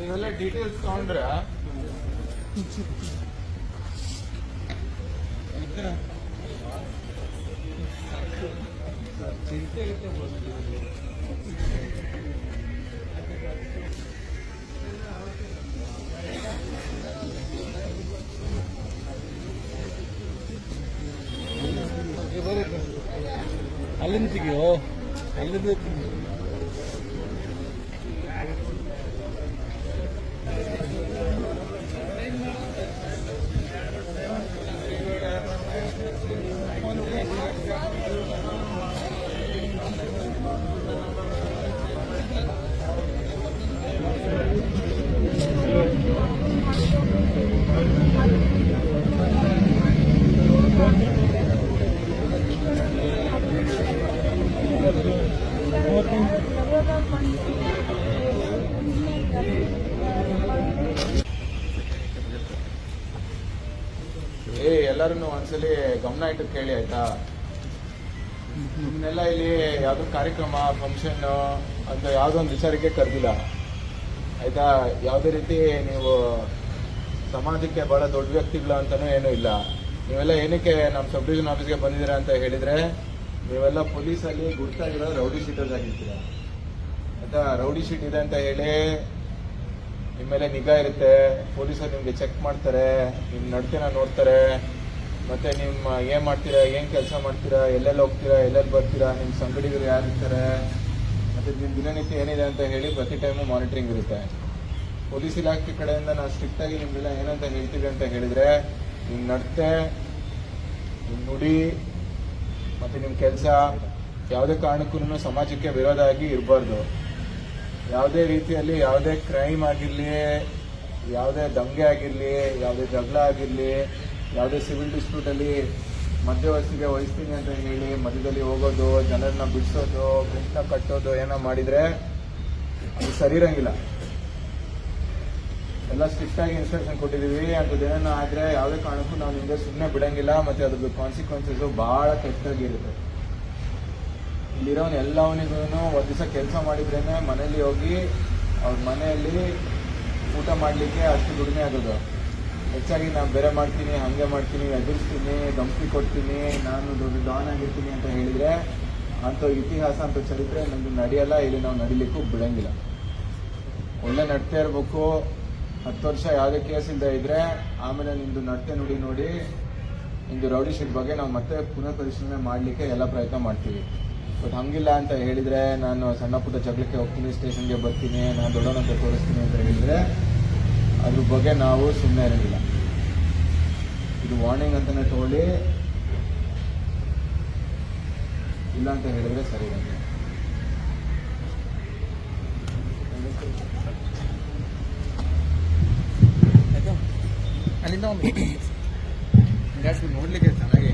ಇವೆಲ್ಲ ಡೀಟೇಲ್ಸ್ ತಗೊಂಡ್ರೆ ಅಲ್ಲಿಂದ ತೆಗಿಯೋ ಅಲ್ಲಿಂದ ಏ, ಎಲ್ಲರನ್ನು ಒಂದ್ಸಲಿ ಗಮನ ಇಟ್ಟು ಕೇಳಿ, ಆಯ್ತಾ? ನಿಮ್ಮನ್ನೆಲ್ಲ ಇಲ್ಲಿ ಯಾವುದೋ ಕಾರ್ಯಕ್ರಮ ಫಂಕ್ಷನ್ ಅಂತ ಯಾವುದೋ ಒಂದು ವಿಚಾರಕ್ಕೆ ಕರೆದಿಲ್ಲ. ಆಯ್ತಾ? ಯಾವುದೇ ರೀತಿ ನೀವು ಸಮಾಜಕ್ಕೆ ಬಹಳ ದೊಡ್ಡ ವ್ಯಕ್ತಿಗಳು ಅಂತಲೂ ಏನೂ ಇಲ್ಲ. ನೀವೆಲ್ಲ ಏನಕ್ಕೆ ನಮ್ಮ ಸಬ್ ಡಿವಿಷನ್ ಆಫೀಸ್ಗೆ ಬಂದಿದ್ದೀರಾ ಅಂತ ಹೇಳಿದ್ರೆ, ನೀವೆಲ್ಲ ಪೊಲೀಸಲ್ಲಿ ಗುರ್ತಾಗಿರೋ ರೌಡಿ ಶೀಟರ್ಸ್ ಆಗಿರ್ತೀರ? ಆಯ್ತಾ? ರೌಡಿ ಶೀಟ್ ಇದೆ ಅಂತ ಹೇಳಿ ನಿಮ್ಮ ಮೇಲೆ ನಿಗಾ ಇರುತ್ತೆ, ಪೊಲೀಸರು ನಿಮಗೆ ಚೆಕ್ ಮಾಡ್ತಾರೆ ನಿಮ್ಮ ನಡತೆನ ನೋಡ್ತಾರೆ, ಮತ್ತೆ ನಿಮ್ಮ ಏನ್ ಮಾಡ್ತೀರಾ, ಏನ್ ಕೆಲಸ ಮಾಡ್ತೀರಾ, ಎಲ್ಲೆಲ್ಲಿ ಹೋಗ್ತೀರಾ, ಎಲ್ಲೆಲ್ಲಿ ಬರ್ತೀರಾ ನಿಮ್ಮ ಸಂಗಡಿಗರು ಯಾರು ಇರ್ತಾರೆ, ಮತ್ತೆ ನಿಮ್ಮ ದಿನನಿತ್ಯ ಏನಿದೆ ಅಂತ ಹೇಳಿ ಪ್ರತಿ ಟೈಮು ಮಾನಿಟ್ರಿಂಗ್ ಇರುತ್ತೆ. ಪೊಲೀಸ್ ಇಲಾಖೆ ಕಡೆಯಿಂದ ನಾವು ಸ್ಟ್ರಿಕ್ಟ್ ಆಗಿ ನಿಮ್ಗೆಲ್ಲ ಏನಂತ ಹೇಳ್ತೀವಿ ಅಂತ ಹೇಳಿದ್ರೆ ನಿಮ್ಮ ನಡತೆ ನಿಮ್ಮ ನುಡಿ, ಮತ್ತೆ ನಿಮ್ಮ ಕೆಲಸ, ಯಾವುದೇ ಕಾರಣಕ್ಕೂ ಸಮಾಜಕ್ಕೆ ವಿರೋಧ ಆಗಿ ಇರಬಾರ್ದು. ಯಾವುದೇ ರೀತಿಯಲ್ಲಿ ಯಾವುದೇ ಕ್ರೈಮ್ ಆಗಿರಲಿ, ಯಾವುದೇ ದಂಗೆ ಆಗಿರಲಿ, ಯಾವುದೇ ಜಗಳ ಆಗಿರಲಿ, ಯಾವುದೇ ಸಿವಿಲ್ ಡಿಸ್ಪ್ಯೂಟಲ್ಲಿ ಮಧ್ಯವರ್ತಿಗೆ ವಹಿಸ್ತೀನಿ ಅಂತ ಹೇಳಿ ಮಧ್ಯದಲ್ಲಿ ಹೋಗೋದು, ಜನರನ್ನ ಬಿಡಿಸೋದು ಗುಂಪನ್ನ ಕಟ್ಟೋದು ಏನೋ ಮಾಡಿದರೆ ಅದು ಸರಿ ಇರಂಗಿಲ್ಲ. ಎಲ್ಲ ಸ್ಟ್ರಿಕ್ಟಾಗಿ ಇನ್ಸ್ಟ್ರಕ್ಷನ್ ಕೊಟ್ಟಿದ್ದೀವಿ. ಅಂಥದ್ದೇನೋ ಆದರೆ ಯಾವುದೇ ಕಾರಣಕ್ಕೂ ನಾವು ನಿಮಗೆ ಸುಮ್ಮನೆ ಬಿಡಂಗಿಲ್ಲ. ಮತ್ತು ಅದ್ರದ್ದು ಕಾನ್ಸಿಕ್ವೆನ್ಸಸ್ ಭಾಳ ಕೆಟ್ಟದಾಗಿರುತ್ತೆ ಇಲ್ಲಿರೋನ್ ಎಲ್ಲವನಿಗೂ ಒಂದು ದಿವಸ ಕೆಲಸ ಮಾಡಿದ್ರೇನೆ ಮನೇಲಿ ಹೋಗಿ ಅವ್ರ ಮನೆಯಲ್ಲಿ ಊಟ ಮಾಡಲಿಕ್ಕೆ ಅಷ್ಟು ದುಡಿಮೆ ಆಗೋದು. ಹೆಚ್ಚಾಗಿ ನಾನು ಬೇರೆ ಮಾಡ್ತೀನಿ, ಹಾಗೆ ಮಾಡ್ತೀನಿ, ಎದುರಿಸ್ತೀನಿ, ಧಮಕಿ ಕೊಡ್ತೀನಿ, ನಾನು ದೊಡ್ಡ ಡಾನ್ ಆಗಿರ್ತೀನಿ ಅಂತ ಹೇಳಿದ್ರೆ ಅಂಥ ಇತಿಹಾಸ ಅಂತ ಚರಿತ್ರೆ ನಮ್ಗೆ ನಡೆಯಲ್ಲ, ಇಲ್ಲಿ ನಾವು ನಡಿಲಿಕ್ಕೂ ಬಿಡಂಗಿಲ್ಲ. ಒಳ್ಳೆ ನಡ್ತಾ ಇರಬೇಕು. ಹತ್ತು ವರ್ಷ ಯಾವುದೇ ಕೇಸ್ ಇಲ್ಲದೆ ಇದ್ರೆ ಆಮೇಲೆ ನಿಮ್ದು ನಡತೆ ನುಡಿ ನೋಡಿ, ನಿಮ್ದು ರೌಡಿ ಶೀಟ್ ಬಗ್ಗೆ ನಾವು ಮತ್ತೆ ಪುನಃ ಪರಿಶೀಲನೆ ಮಾಡಲಿಕ್ಕೆ ಎಲ್ಲ ಪ್ರಯತ್ನ ಮಾಡ್ತೀವಿ. ಬಟ್ ಹಂಗಿಲ್ಲ ಅಂತ ಹೇಳಿದ್ರೆ ನಾನು ಸಣ್ಣ ಪುಟ್ಟ ಜಗಳಕ್ಕೆ ಹೋಗ್ತೀನಿ, ಸ್ಟೇಷನ್ಗೆ ಬರ್ತೀನಿ, ನಾನು ದೊಡ್ಡವನಂತೆ ತೋರಿಸ್ತೀನಿ ಅಂತ ಹೇಳಿದ್ರೆ ಅದ್ರ ಬಗ್ಗೆ ನಾವು ಸುಮ್ಮನೆ ಇರೋದಿಲ್ಲ. ಇದು ವಾರ್ನಿಂಗ್ ಅಂತಲೇ ತಗೊಳ್ಳಿ. ಇಲ್ಲ ಅಂತ ಹೇಳಿದ್ರೆ ಸರಿ ಆಯ್ತಾ? ಅಲ್ಲಿಂದ ಒಂದು ನೋಡ್ಲಿಕ್ಕೆ ಚೆನ್ನಾಗಿ